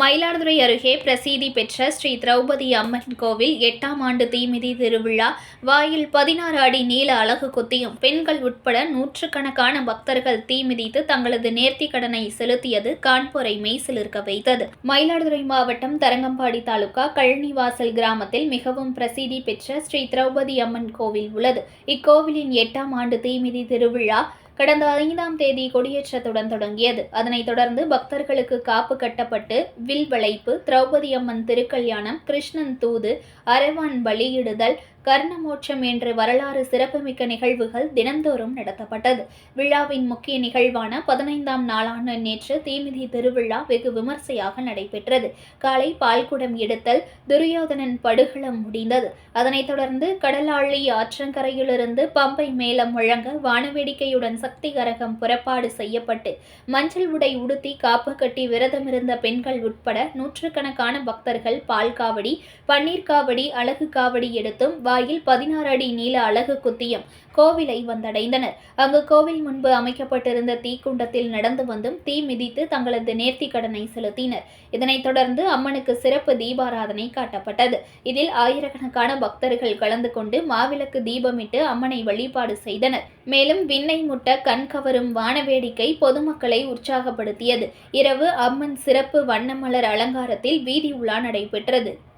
மயிலாடுதுறை அருகே பிரசித்தி பெற்ற ஸ்ரீ திரௌபதி அம்மன் கோவில் எட்டாம் ஆண்டு தீமிதி திருவிழா. வாயில் பதினாறு அடி நீள அலகு குத்தியும் பெண்கள் உட்பட நூற்றுக்கணக்கான பக்தர்கள் தீமிதித்து தங்களது நேர்த்தி கடனை செலுத்தியது கான்பூரை மெய்சிலிருக்க வைத்தது. மயிலாடுதுறை மாவட்டம் தரங்கம்பாடி தாலுகா கழனிவாசல் கிராமத்தில் மிகவும் பிரசித்தி பெற்ற ஸ்ரீ திரௌபதி அம்மன் கோவில் உள்ளது. இக்கோவிலின் எட்டாம் ஆண்டு தீமிதி திருவிழா கடந்த ஐந்தாம் தேதி கொடியேற்றத்துடன் தொடங்கியது. அதனைத் தொடர்ந்து பக்தர்களுக்கு காப்பு கட்டப்பட்டு வில் வளைப்பு திரௌபதி அம்மன் திருக்கல்யாணம் கிருஷ்ணன் தூது அரவான் பலியிடுதல் கர்ணமோட்சம் என்ற வரலாறு சிறப்புமிக்க நிகழ்வுகள் தினந்தோறும் நடத்தப்பட்டது. விழாவின் முக்கிய நிகழ்வான பதினைந்தாம் நாளான நேற்று தீமிதி திருவிழா வெகு விமர்சையாக நடைபெற்றது. காலை பால்குடம் எடுத்தல் துரியோதனன் படுகளம் முடிந்தது. அதனைத் தொடர்ந்து கடலாழி ஆற்றங்கரையிலிருந்து பம்பை மேளம் முழங்க வானவேடிக்கையுடன் சக்தி கரகம் புறப்பாடு செய்யப்பட்டு மஞ்சள் உடை உடுத்தி காப்பு கட்டி விரதமிருந்த பெண்கள் உட்பட நூற்றுக்கணக்கான பக்தர்கள் பால் காவடி பன்னீர் காவடி அழகு காவடி எடுத்தும் வாயில் பதினாறு அடி நீள அழகு குத்தியும் கோவிலை வந்தடைந்தனர். அங்கு கோவில் முன்பு அமைக்கப்பட்டிருந்த தீக்குண்டத்தில் நடந்து வந்தும் தீ மிதித்து தங்களது நேர்த்தி கடனை செலுத்தினர். இதனைத் தொடர்ந்து அம்மனுக்கு சிறப்பு தீபாராதனை காட்டப்பட்டது. இதில் ஆயிரக்கணக்கான பக்தர்கள் கலந்து கொண்டு மாவிளக்கு தீபமிட்டு அம்மனை வழிபாடு செய்தனர். மேலும் விண்ணை முட்ட கண் கவரும் வானவேடிக்கை பொதுமக்களை உற்சாகப்படுத்தியது. இரவு அம்மன் சிறப்பு வண்ணமலர் அலங்காரத்தில் வீதி உலா நடைபெற்றது.